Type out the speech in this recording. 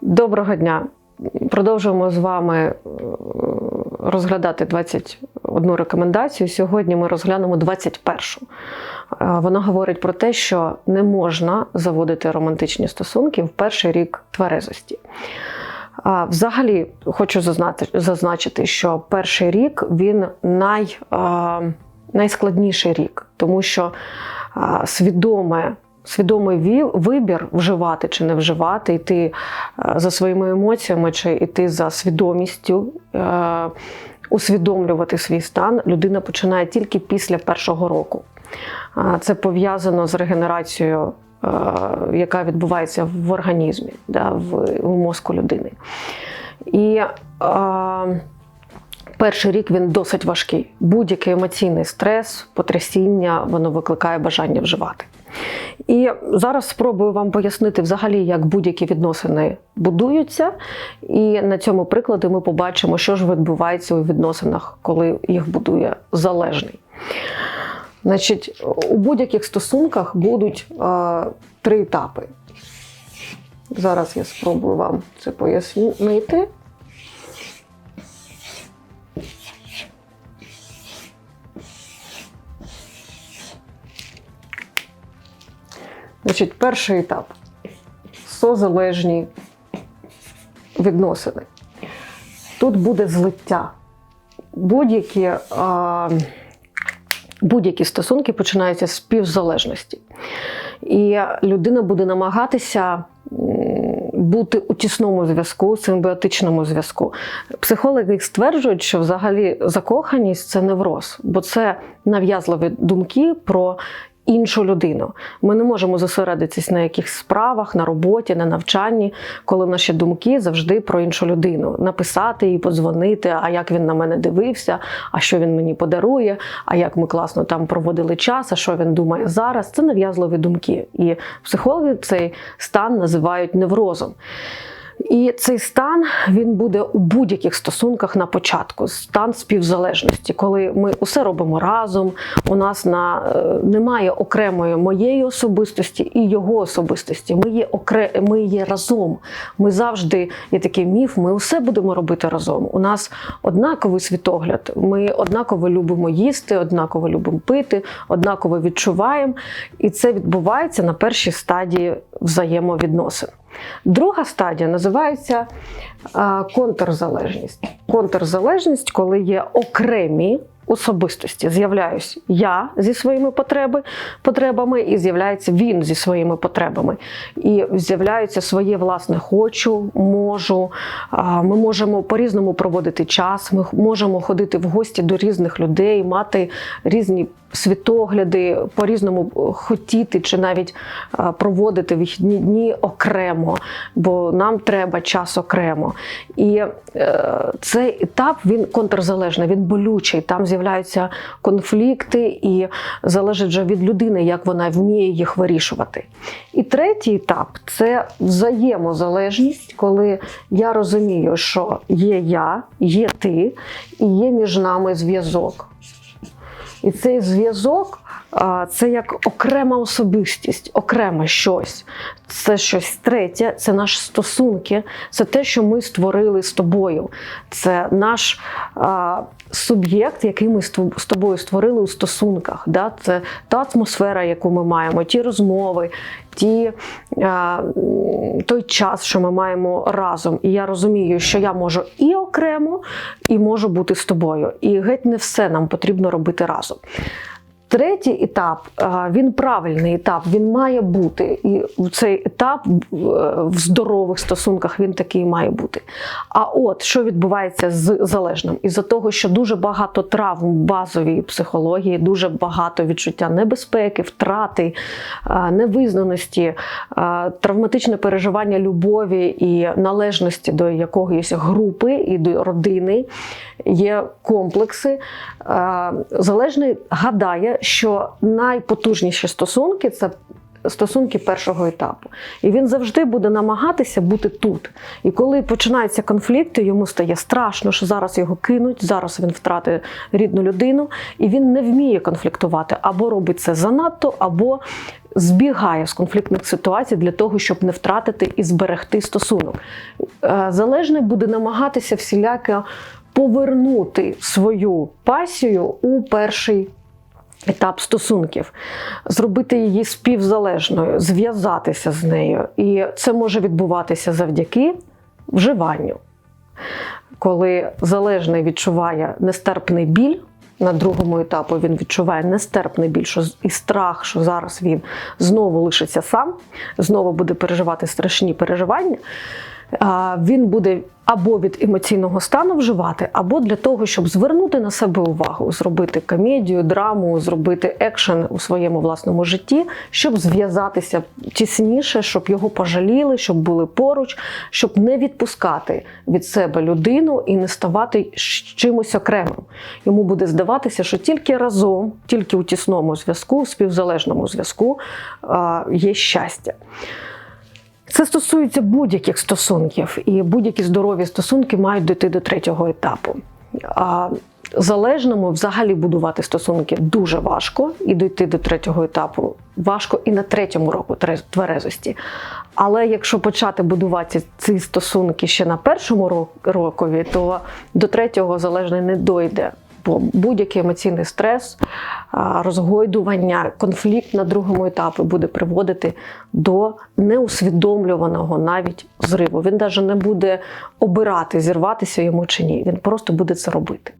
Доброго дня. Продовжуємо з вами е, розглядати 21 рекомендацію. Сьогодні ми розглянемо 21. Е, Вона говорить про те, що не можна заводити романтичні стосунки в перший рік тверезості. Взагалі, хочу зазначити, що перший рік він най, найскладніший рік, тому що свідоме. Свідомий вибір вживати чи не вживати, йти е, за своїми емоціями чи йти за свідомістю, е, усвідомлювати свій стан, людина починає тільки після першого року. Це пов'язано з регенерацією, е, яка відбувається в організмі, да, в, у мозку людини. І е, перший рік він досить важкий. Будь-який емоційний стрес, потрясіння, воно викликає бажання вживати. І зараз спробую вам пояснити взагалі, як будь-які відносини будуються. І на цьому прикладі ми побачимо, що ж відбувається у відносинах, коли їх будує залежний. Значить, у будь-яких стосунках будуть е, три етапи. Зараз я спробую вам це пояснити. Значить, перший етап созалежні відносини. Тут буде злиття. Будь-які, будь-які стосунки починаються з співзалежності. І людина буде намагатися бути у тісному зв'язку, симбіотичному зв'язку. Психологи стверджують, що взагалі закоханість це невроз, бо це нав'язливі думки про іншу людину. Ми не можемо зосередитись на якихось справах, на роботі, на навчанні, коли наші думки завжди про іншу людину. Написати їй, подзвонити, а як він на мене дивився, а що він мені подарує, а як ми класно там проводили час, а що він думає зараз. Це нав'язливі думки. І психологи цей стан називають неврозом. І цей стан він буде у будь-яких стосунках на початку, стан співзалежності, коли ми усе робимо разом. У нас на е, немає окремої моєї особистості і його особистості. Ми є окре, ми є разом. Ми завжди є такий міф. Ми усе будемо робити разом. У нас однаковий світогляд. Ми однаково любимо їсти, однаково любимо пити, однаково відчуваємо. І це відбувається на першій стадії взаємовідносин. Друга стадія називається контрзалежність. Контрзалежність, коли є окремі особистості. З'являюсь я зі своїми потреби, потребами, і з'являється він зі своїми потребами. І з'являється своє власне хочу, можу. Ми можемо по-різному проводити час, ми можемо ходити в гості до різних людей, мати різні світогляди, по-різному хотіти чи навіть проводити вихідні дні окремо, бо нам треба час окремо. І е, цей етап він контрзалежний, він болючий. Там з'являються конфлікти, і залежить вже від людини, як вона вміє їх вирішувати. І третій етап це взаємозалежність, коли я розумію, що є я, є ти, і є між нами зв'язок. І цей зв'язок це як окрема особистість, окреме щось. Це щось третє, це наші стосунки, це те, що ми створили з тобою. Це наш а, суб'єкт, який ми з тобою створили у стосунках. Да? Це та атмосфера, яку ми маємо, ті розмови, ті, а, той час, що ми маємо разом. І я розумію, що я можу і окремо, і можу бути з тобою. І геть не все нам потрібно робити разом. Третій етап він правильний етап, він має бути. І цей етап е, в здорових стосунках він такий має бути. А от що відбувається з залежним? Із-за того, що дуже багато травм базовій психології, дуже багато відчуття небезпеки, втрати, невизнаності, травматичне переживання любові і належності до якоїсь групи і до родини. Є комплекси. Е, Залежний гадає, що найпотужніші стосунки це стосунки першого етапу. І він завжди буде намагатися бути тут. І коли починаються конфлікти, йому стає страшно, що зараз його кинуть, зараз він втратить рідну людину, і він не вміє конфліктувати або робить це занадто, або збігає з конфліктних ситуацій для того, щоб не втратити і зберегти стосунок. Е, Залежний буде намагатися всіляко повернути свою пасію у перший етап стосунків, зробити її співзалежною, зв'язатися з нею. І це може відбуватися завдяки вживанню. Коли залежний відчуває нестерпний біль. На другому етапу він відчуває нестерпний біль що і страх, що зараз він знову лишиться сам, знову буде переживати страшні переживання. Він буде або від емоційного стану вживати, або для того, щоб звернути на себе увагу, зробити комедію, драму, зробити екшен у своєму власному житті, щоб зв'язатися тісніше, щоб його пожаліли, щоб були поруч, щоб не відпускати від себе людину і не ставати чимось окремим. Йому буде здаватися, що тільки разом, тільки у тісному зв'язку, в співзалежному зв'язку є щастя. Це стосується будь-яких стосунків, і будь-які здорові стосунки мають дійти до третього етапу. А залежному взагалі будувати стосунки дуже важко, і дійти до третього етапу важко і на третьому року тверезості. Але якщо почати будувати ці стосунки ще на першому ро- рокові, то до третього залежний не дойде. Бо будь-який емоційний стрес, розгойдування, конфлікт на другому етапі буде приводити до неусвідомлюваного навіть зриву. Він навіть не буде обирати, зірватися йому чи ні. Він просто буде це робити.